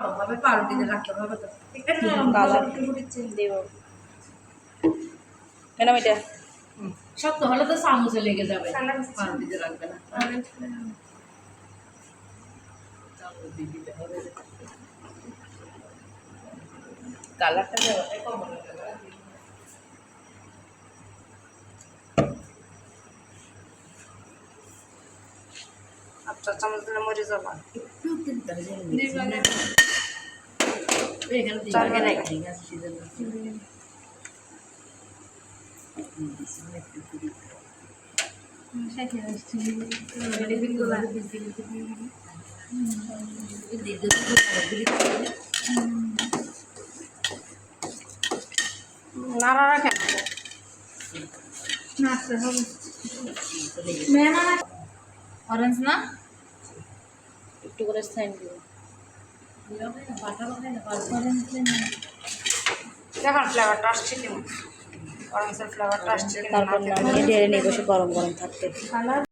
ভাবে পাউরুটিতে রাখতে হবে তো কালার দেব। কেন এটা? শক্ত হলে তো চামচে লেগে যাবে। পাউরুটিতে রাখবে না। দিয়ে দিতে হবে। কালারটা দেওয়াটাই কমন আচ্ছা চামচ দিলে মরে যাবা। যেন mixing না। হবে, অরেঞ্জ না? একটু করে সাইন দিব দেখুন ফ্লেভারটা আসছে কেমন? অরেঞ্জের ফ্লেভারটা আসছে তারপর নামিয়ে ঢেলে নিয়ে বসে গরম গরম থাকতে।